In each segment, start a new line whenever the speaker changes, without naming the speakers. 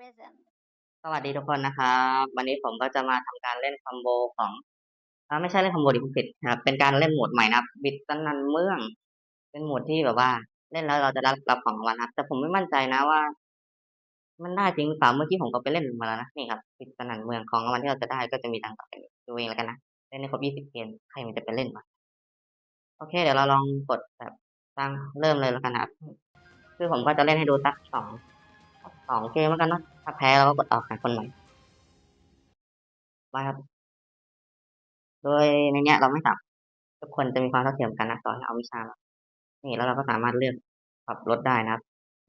Rhythm
สวัสดีทุกคนนะครับ วันนี้ผมก็จะมาทำการเล่นคอมโบของอไม่ใช่เล่นคอมโบดิผมผิดครับ เป็นการเล่นโหมดใหม่นับบิดสนันเมือง เป็นโหมดที่แบบว่า เล่นแล้วเราจะรับรับของรางวัลครับ แต่ผมไม่มั่นใจนะว่า มันได้จริงหรือเปล่าเมื่อกี้ผมก็ไปเล่นมาแล้วนะนี่ครับบิดสนันเมืองของรางวัลที่เราจะได้ก็จะมีดังต่อไปนี้ดูเองแล้วกันนะเล่นในครบ20เกมใครมันจะไปเล่นวะโอเค เดี๋ยวเราลองกดแบบตั้งเริ่มเลยแล้วกันนะครับคือผมก็จะเล่นให้ดูสักสอง สองเกมแล้วกันเนาะถ้าแพ้เราก็กดออกหาคนใหม่ไปครับ โดยในเนี้ยเราไม่สามทุกคนจะมีความเท่าเทียมกันนะตอให้เอาวิชามานี่แล้วเราก็สามารถเลือกปรับลดได้นะครับ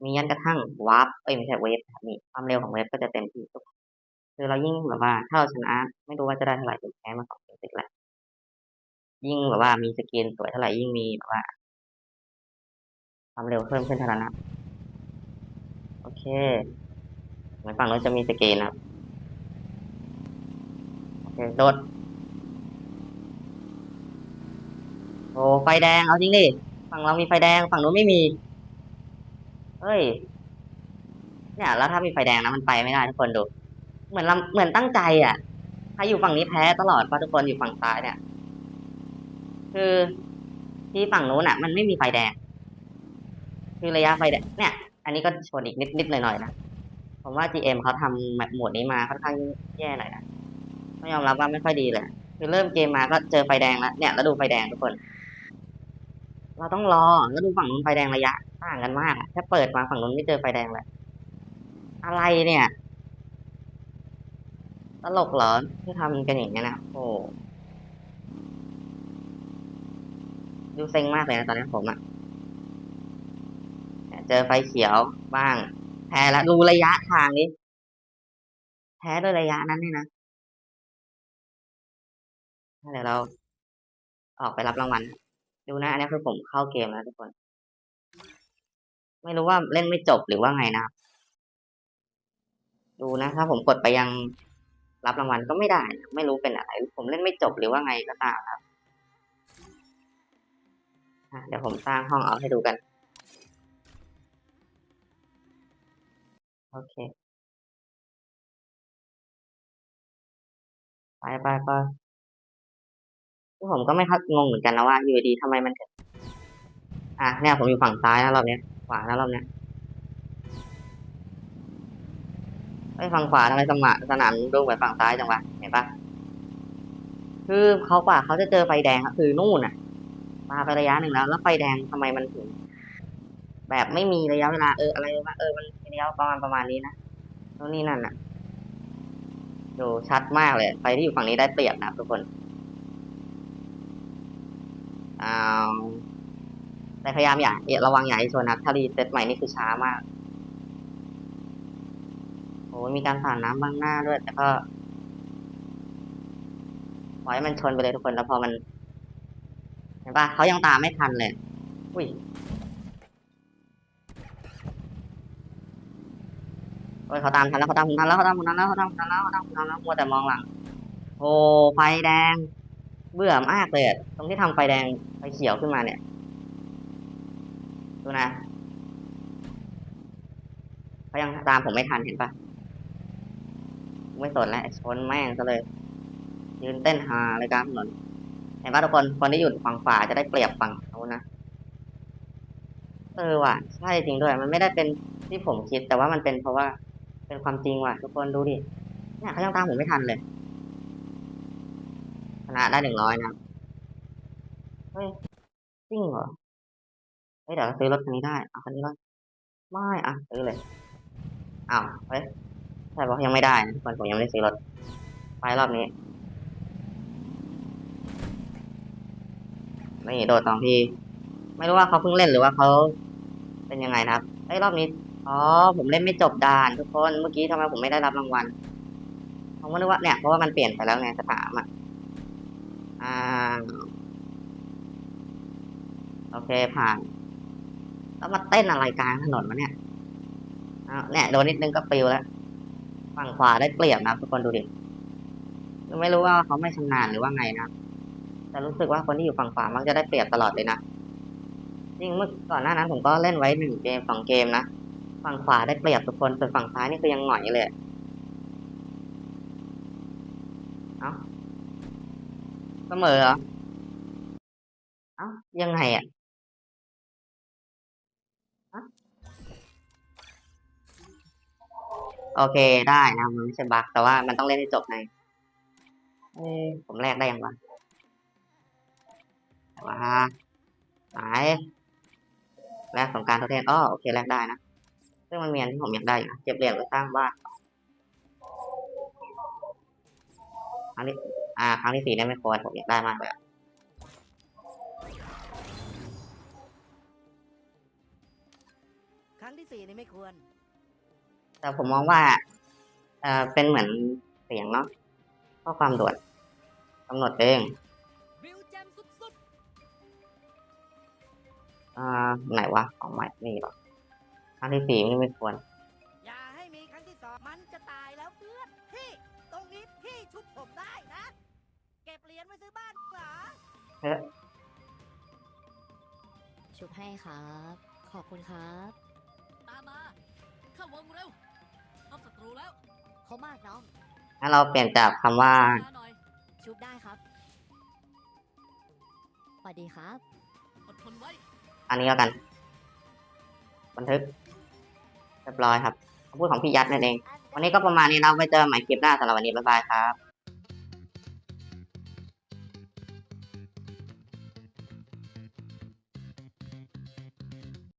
มียันกระทั่งวาร์ปเอ้ยไม่ใช่เวฟครับนี่ความเร็วของเวฟก็จะเต็มที่ทุกคือเรายิ่งแบบว่าถ้าเราชนะ ไม่รู้ว่าจะได้เท่าไหร่ถึงแพ้มาสองเกมติดแล้วยิ่งแบบว่ามีสกินสวยเท่าไหร่ยิ่งมีแบบว่าความเร็วเพิ่มขึ้นเท่านั้นนะ โอเคเหมือนฝั่งโน้นจะมีสกินนะครับ โอเค โดด โอ้ ไฟแดง เอาจริงดิ ฝั่งเรามีไฟแดง ฝั่งนู้นไม่มี เฮ้ย เนี่ย แล้วถ้ามีไฟแดงนะมันไปไม่ได้ทุกคนดู เหมือนเราเหมือนตั้งใจอะใครอยู่ฝั่งนี้แพ้ตลอดเพราะทุกคนอยู่ฝั่งซ้ายเนี่ย คือที่ฝั่งนู้นอะ มันไม่มีไฟแดง คือระยะไฟแดง เนี่ย อันนี้ก็ชนอีกนิดนิดหน่อยหน่อยนะ ผมว่า GM เขาทำแบบโหมดนี้มาค่อนข้างแย่หน่อยนะต้องยอมรับว่าไม่ค่อยดีเลย คือเริ่มเกมมาก็เจอไฟแดงแล้ว เนี่ยแล้วดูไฟแดงทุกคน เราต้องรอแล้วดูฝั่งนู้นไฟแดงระยะต่างกันมากแค่เปิดมาฝั่งนู้นไม่เจอไฟแดงเลย อะไรเนี่ย ตลกเหรอที่ทำกันอย่างนี้นะโอ้ดูเซ็งมากเลยนะตอนนี้ผมอะ เจอไฟเขียวบ้าง แพ้แล้วดูระยะทางนี้ แพ้ด้วยระยะนั้นนี่นะเดี๋ยวเราออกไปรับรางวัล ดูนะ อันนี้คือผมเข้าเกมแล้วทุกคน ไม่รู้ว่าเล่นไม่จบหรือว่าไงนะครับ ดูนะ ถ้าผมกดไปยังรับรางวัลก็ไม่ได้ ไม่รู้เป็นอะไร ผมเล่นไม่จบหรือว่าไงก็ตามครับเดี๋ยวผมสร้างห้องเอาให้ดูกัน เค ไปไปไปผมก็ไม่คัดงงเหมือนกันนะว่าอยู่ดีๆทำไมมันถึงอะเนี่ยผมอยู่ฝั่งซ้ายนะรอบเนี้ยขวานะรอบเนี้ยไอ้ฝั่งขวาทำไมสมะสนามดูเหมือนฝั่งซ้ายจังวะเห็นปะคือเขากว่าเขาจะเจอไฟแดงอะคือนู่นอะ มาไประยะหนึ่งแล้ว แล้วไฟแดงทำไมมันถึง แบบไม่มีระยะเวลาเอออะไรวะเออมันระยะประมาณประมาณนี้นะนู่นี่นั่นอะดูชัดมากเลยไฟที่อยู่ฝั่งนี้ได้เปรียบนะทุกคนอ่าแต่พยายามอย่าระวังอย่าให้ชนนะครับถ้ารีเซ็ตใหม่นี่คือช้ามากโอ้ยมีการผ่านน้ำบ้างหน้าด้วยแต่ก็ปล่อยมันชนไปเลยทุกคนแล้วพอมันเห็นปะเขายังตามไม่ทันเลย อุ้ย โอ้ยเขาตามทันแล้วเขาตามผมทันแล้วเขาตามผมทันแล้วเขาตามผมทันแล้วเขาตามผมทันแล้วมัวแต่มองหลังโอ้ไฟแดง เบื่อมากเลยตรงที่ทำไฟแดงไฟเขียวขึ้นมาเนี่ยดูนะเขายังตามผมไม่ทันเห็นปะไม่สนแล้วชนแม่งซะเลย ยืนเต้นฮาเลยกลางถนนเห็นปะทุกคนคนที่อยู่ฝั่งขวาจะได้เปรียบฝั่งเขานะเออว่ะใช่จริงด้วย มันไม่ได้เป็นที่ผมคิดแต่ว่ามันเป็นเพราะว่า เป็นความจริงว่ะทุกคนดูดิเนี่ยเขายังตามผมไม่ทันเลยชนะได้หนึ่งร้อยนะเฮ้ยจริงเหรอเฮ้ยเดี๋ยวซื้อรถคันนี้ได้เอาคันนี้รถไม่อะซื้อเลยอ้าวเฮ้ยใช่บอกยังไม่ได้นะทุกคนผมยังไม่ได้ซื้อรถไปรอบนี้นี่โดดสองทีไม่รู้ว่าเขาเพิ่งเล่นหรือว่าเขาเป็นยังไงนะครับไอ้ยรอบนี้ อ๋อ ผมเล่นไม่จบด่านทุกคน เมื่อกี้ทำไมผมไม่ได้รับรางวัล ผมก็นึกว่าเนี่ยเพราะว่ามันเปลี่ยนไปแล้วไงสถามอะ อ่า โอเคผ่าน แล้วมาเต้นอะไรกลางถนนวะเนี่ยอ้าวเนี่ยโดนนิดนึงก็ปิวแล้ว ฝั่งขวาได้เปรียบนะทุกคนดูดิ ไม่รู้ว่าเขาไม่ชำนาญหรือว่าไงนะแต่รู้สึกว่าคนที่อยู่ฝั่งขวามักจะได้เปรียบตลอดเลยนะ จริงเมื่อก่อนหน้านั้นผมก็เล่นไว้หนึ่งเกมสองเกมนะ ฝั่งขวาได้เปรียบทุกคน ส่วนฝั่งซ้ายนี่คือยังหงอยเลย เอ้าเสมอเหรอ เอ้ายังไงอะโอเคได้นะมันไม่ใช่บั๊กแต่ว่ามันต้องเล่นให้จบไงเอ้ผมแลกได้ยังวะแต่ว่าไหนแลกสงกรารทดแทนอ้อโอเคแลกได้นะ ซึ่งมันมีอันที่ผมอยากได้อยู่นะเก็บเหรียญไว้สร้างบ้านครั้งที่อ่า ครั้งที่สี่เนี่ยไม่ควรผมอยากได้มากเลยอะ
ครั้งที่สี่นี่ไม่ควร
แต่ผมมองว่าเอ่อเป็นเหมือนเสียงเนาะข้อความด่วนกำหนดเอง
วิวแจมสุด
อ่าไหนวะของใหม่นี่หรอ ครั้งที่สี่นี่ไม่ควร
ๆอย่าให้มีครั้งที่สองมันจะตายแล้วเพื่อนพี่ตรงนี้พี่ชุบผมได้นะ เก็บเหรียญไว้ซื้อบ้านเหรอ
เฮ้ย
ชุบให้ครับ ขอบคุณครับ
ตามมาเข้าวงเร็วพบศัตรูแล้ว
เขามากน้อง
งั้นเราเปลี่ยนจากคำว่า
มาหน่อย
ชุบได้ครับสวัสดีครับ
อดทนไว้
อันนี้แล้วกัน บันทึก เรียบร้อยครับคำพูดของพี่ยัดนั่นเอง วันนี้ก็ประมาณนี้นะไว้เจอใหม่คลิปหน้าสำหรับวันนี้บ๊ายบายครับ